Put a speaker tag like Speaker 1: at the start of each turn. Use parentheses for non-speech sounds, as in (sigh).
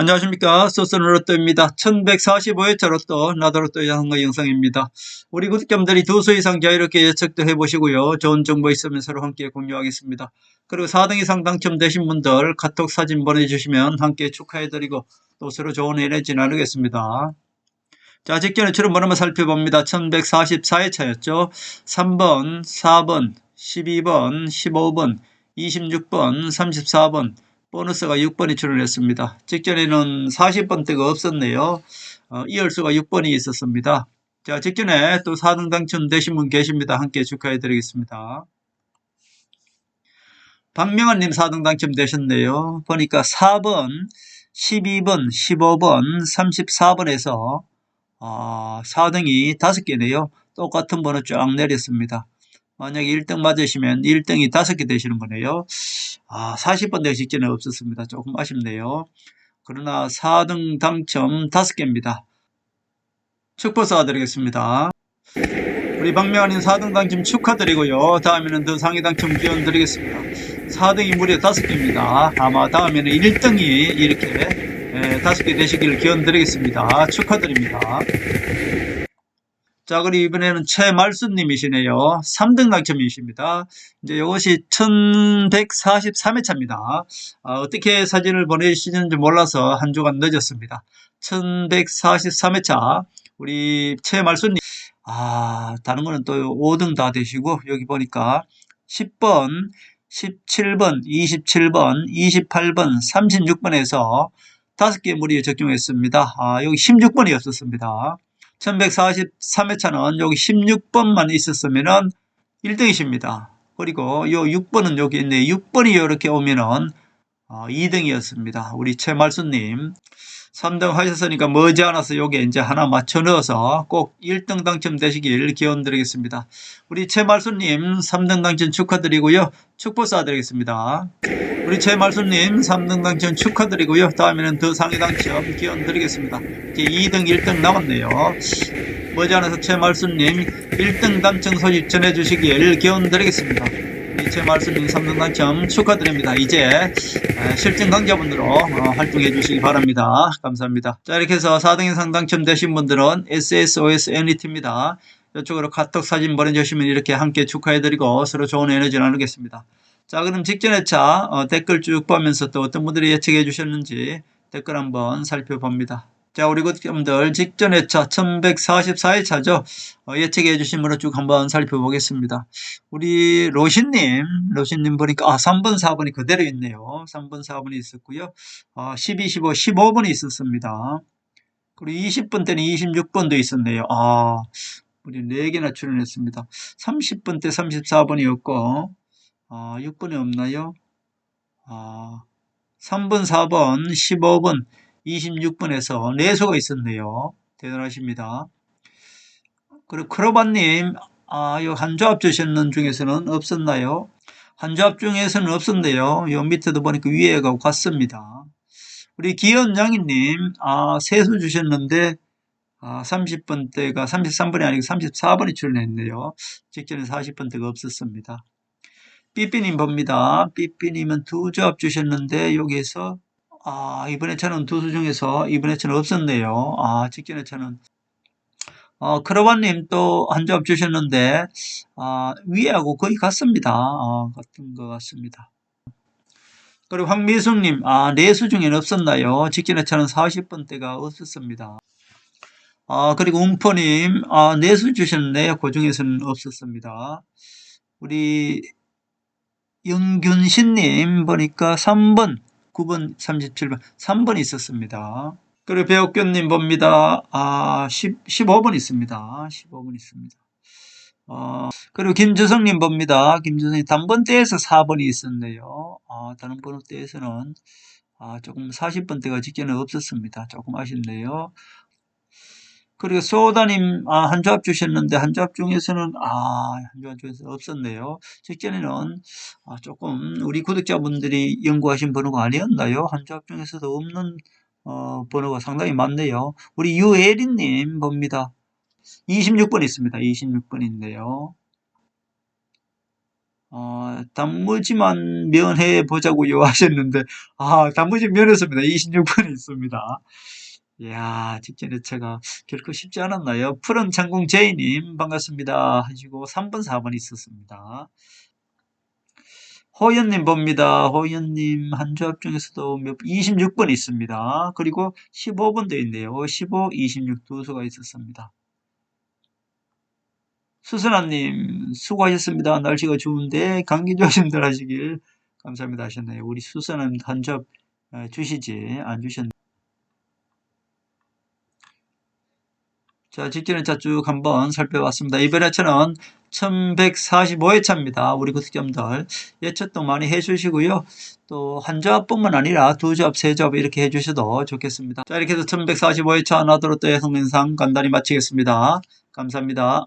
Speaker 1: 안녕하십니까. 소스는 로또입니다. 1145회 차 로또, 나도 로또의 한거 영상입니다. 우리 구독자분들이 두 수 이상 자유롭게 예측도 해보시고요. 좋은 정보 있으면 서로 함께 공유하겠습니다. 그리고 4등 이상 당첨되신 분들 카톡 사진 보내주시면 함께 축하해드리고 또 서로 좋은 에너지 나누겠습니다. 자, 직전에 출연 번호만 살펴봅니다. 1144회 차였죠. 3번, 4번, 12번, 15번, 26번, 34번, 보너스가 6번이 출연했습니다. 직전에는 40번대가 없었네요. 어, 이열수가 6번이 있었습니다. 자, 직전에 또 4등 당첨되신 분 계십니다. 함께 축하해 드리겠습니다. 박명환님 4등 당첨되셨네요. 보니까 4번, 12번, 15번, 34번에서 아, 4등이 5개네요. 똑같은 번호 쫙 내렸습니다. 만약에 1등 맞으시면 1등이 5개 되시는 거네요. 아, 40번 되기 직전에 없었습니다. 조금 아쉽네요. 그러나 4등 당첨 5개입니다. 축복 쏴드리겠습니다. 우리 박명환님 4등 당첨 축하드리고요. 다음에는 더 상위 당첨 기원 드리겠습니다. 4등이 무려 5개입니다. 아마 다음에는 1등이 이렇게 예, 5개 되시길 기원 드리겠습니다. 축하드립니다. 자, 그리고 이번에는 최말순님이시네요. 3등 당첨이십니다. 이제 이것이 1143회차입니다. 아, 어떻게 사진을 보내주시는지 몰라서 한 주간 늦었습니다. 1143회차. 우리 최말순님. 아, 다른 거는 또 5등 다 되시고, 여기 보니까 10번, 17번, 27번, 28번, 36번에서 5개 무리에 적용했습니다. 아, 여기 16번이 없었습니다. 1143회차는 여기 16번만 있었으면은 1등이십니다. 그리고 요 6번은 여기 있네. 6번이 이렇게 오면은 어, 2등이었습니다. 우리 최말수님 3등 하셨으니까 머지않아서 여기에 이제 하나 맞춰 넣어서 꼭 1등 당첨되시길 기원 드리겠습니다. 우리 최말수님 3등 당첨 축하드리고요. 축복 쏴드리겠습니다. 우리 최말수님 3등 당첨 축하드리고요. 다음에는 더 상위 당첨 기원 드리겠습니다. 이제 2등, 1등 남았네요. 머지않아서 최말수님 1등 당첨 소식 전해주시길 기원 드리겠습니다. 이 최말수님 3등 당첨 축하드립니다. 이제 실전 강자분으로 어, 활동해 주시기 바랍니다. 감사합니다. 자 이렇게 해서 4등 이상 당첨 되신 분들은 SSOS 애니티입니다. 이쪽으로 카톡 사진 보내주시면 이렇게 함께 축하해드리고 서로 좋은 에너지 나누겠습니다. 자, 그럼 직전 회차 어, 댓글 쭉 보면서 또 어떤 분들이 예측해 주셨는지 댓글 한번 살펴봅니다. 자, 우리 구독자분들 직전 회차 1144회차죠. 어, 예측해 주신 분을 쭉 한번 살펴보겠습니다. 우리 로신님, 로신님 보니까 아, 3번, 4번이 그대로 있네요. 3번, 4번이 있었고요. 아, 12, 15, 15번이 있었습니다. 그리고 20번 때는 26번도 있었네요. 아, 우리 4개나 출연했습니다. 30번 때 34번이었고, 아, 6번이 없나요? 아, 3번, 4번, 15번, 26번에서 4수가 있었네요. 대단하십니다. 그리고 크로바님, 아, 요 한조합 주셨는 중에서는 없었나요? 한조합 중에서는 없었네요. 요 밑에도 보니까 위에 가고 갔습니다. 우리 기현 양이님, 아, 세수 주셨는데, 아, 30번 대가 33번이 아니고 34번이 출연했네요. 직전에 40번 대가 없었습니다. 삐삐님 봅니다. 삐삐님은 두 조합 주셨는데 여기에서 아 이번에 차는 두 수 중에서 이번에 차는 없었네요. 아 직전에 차는 어, 크로바님 또한 조합 주셨는데 아, 위하고 거의 같습니다. 어, 같은 것 같습니다. 그리고 황미숙님 아 내수 중에는 없었나요? 직전에 차는 40번대가 없었습니다. 아 그리고 웅포님 아 내수 주셨는데 그 중에서는 없었습니다. 우리 영균신님 보니까 3번, 9번, 37번, 3번 있었습니다. 그리고 배옥견님 봅니다. 아, 10, 15번 있습니다. 15번 있습니다. 어, 그리고 김주성님 봅니다. 김주성이 단번대에서 4번이 있었네요. 아, 다른 번호대에서는 아, 조금 40번대가 직전에 없었습니다. 조금 아쉽네요. 그리고 소다님 아, 한 조합 주셨는데 한 조합 중에서는 아, 한 조합 중에서 없었네요. 직전에는 아, 조금 우리 구독자분들이 연구하신 번호가 아니었나요? 한 조합 중에서도 없는 어, 번호가 상당히 많네요. 우리 유혜리님 봅니다. 26번 있습니다. 26번 있네요. 어, 단무지만 면해 보자고요 (laughs) 하셨는데, 아, 단무지 면했습니다. 26번에 있습니다. 이야, 직전에 제가 결코 쉽지 않았나요? 푸른 창공 제이님, 반갑습니다. 하시고, 3번, 4번 있었습니다. 호연님 봅니다. 호연님 한 조합 중에서도 몇, 26번 있습니다. 그리고 15번도 있네요. 15, 26 두 수가 있었습니다. 수선아님 수고하셨습니다. 날씨가 추운데 감기 조심들 하시길 감사합니다 하셨네요. 우리 수선아님 한 조합 주시지 안 주셨네. 자, 직전에 자쭉 한번 살펴봤습니다. 이번 회차는 1145회차입니다. 우리 구독자분들 예측도 많이 해주시고요. 또 한 조합뿐만 아니라 두 조합, 세 조합 이렇게 해주셔도 좋겠습니다. 자, 이렇게 해서 1145회차 나도로 또 해성민상 간단히 마치겠습니다. 감사합니다.